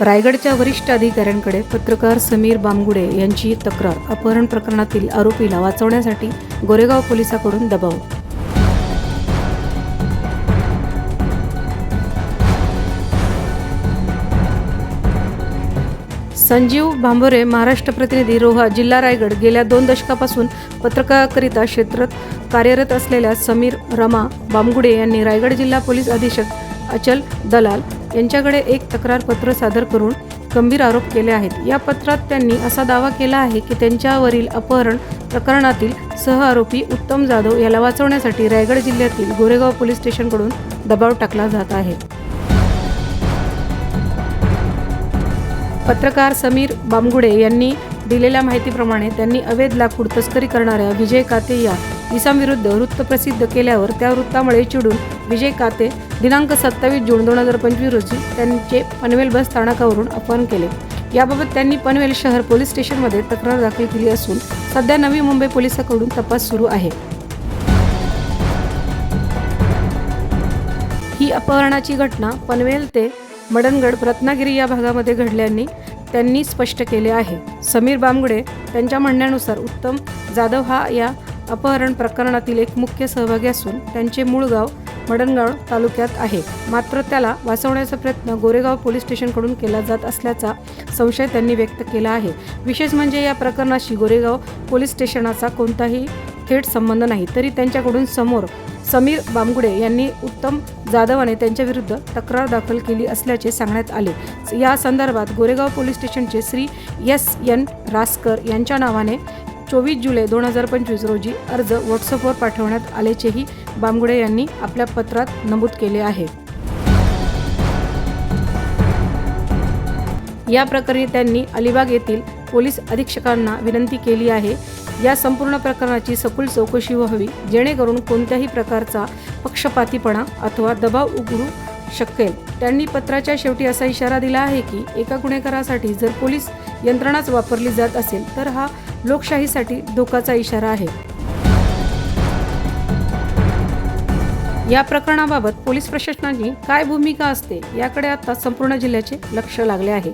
रायगडच्या वरिष्ठ अधिकाऱ्यांकडे पत्रकार समीर बामगुडे यांची तक्रार. अपहरण प्रकरणातील आरोपीला वाचवण्यासाठी गोरेगाव पोलिसांकडून दबाव. संजीव भांबोरे महाराष्ट्र प्रतिनिधी रोहा जिल्हा रायगड गेल्या दोन दशकापासून पत्रकारिता क्षेत्रात कार्यरत असलेल्या समीर रमा बामगुडे यांनी रायगड जिल्हा पोलीस अधीक्षक अचल दलाल यांच्याकडे एक तक्रार पत्र सादर करून गंभीर आरोप केले आहेत. या पत्रात त्यांनी असा दावा केला आहे की त्यांच्यावरील अपहरण प्रकरणातील सहआरोपी उत्तम जाधव याला वाचवण्यासाठी रायगड जिल्ह्यातील गोरेगाव पोलीस स्टेशनकडून दबाव टाकला जात आहे. पत्रकार समीर बामगुडे यांनी दिलेल्या माहितीप्रमाणे त्यांनी अवैध लाकूड तस्करी करणाऱ्या विजय काते या इसामविरुद्ध वृत्त प्रसिद्ध केल्यावर त्या वृत्तामुळे चिडून विजय काते दिनांक सत्तावीस जून दोन हजार पंचवीस रोजी त्यांचे पनवेल बस स्थानकावरून अपहरण केले. याबाबत त्यांनी पनवेल शहर पोलीस स्टेशनमध्ये तक्रार दाखल केली असून सध्या नवी मुंबई पोलिसांकडून तपास सुरू आहे. ही अपहरणाची घटना पनवेल ते मडनगड रत्नागिरी या भागामध्ये घडल्याने त्यांनी स्पष्ट केले आहे. समीर बामगुडे त्यांच्या म्हणण्यानुसार उत्तम जाधव हा या अपहरण प्रकरणातील एक मुख्य सहभागी असून त्यांचे मूळ गाव मडणगाव तालुक्यात आहे. मात्र त्याला वाचवण्याचा प्रयत्न गोरेगाव पोलीस स्टेशनकडून केला जात असल्याचा संशय त्यांनी व्यक्त केला आहे. विशेष म्हणजे या प्रकरणाशी गोरेगाव पोलीस स्टेशनाचा कोणताही थेट संबंध नाही. तरी त्यांच्याकडून समोर समीर बामगुडे यांनी उत्तम जाधवाने त्यांच्याविरुद्ध तक्रार दाखल केली असल्याचे सांगण्यात आले. या संदर्भात गोरेगाव पोलीस स्टेशनचे श्री एस एन रासकर यांच्या नावाने चोवीस जुलै दोन हजार पंचवीस रोजी अर्ज व्हॉट्सअपवर पाठवण्यात आल्याचेही बामगुडे यांनी आपल्या पत्रात नमूद केले आहे. या प्रकरणी त्यांनी अलिबाग येथील पोलीस अधीक्षकांना विनंती केली आहे. या संपूर्ण प्रकरणाची सखोल चौकशी व्हावी जेणेकरून कोणत्याही प्रकारचा पक्षपातीपणा अथवा दबाव उघडू शकेल त्यांनी पत्राच्या शेवटी असा इशारा दिला आहे की एका गुन्हेगारासाठी जर पोलीस यंत्रणाच वापरली जात असेल तर हा लोकशाहीसाठी धोकाचा इशारा आहे. या प्रकरणाबाबत पोलीस प्रशासनाची काय भूमिका असते याकडे आता संपूर्ण जिल्ह्याचे लक्ष लागले आहे.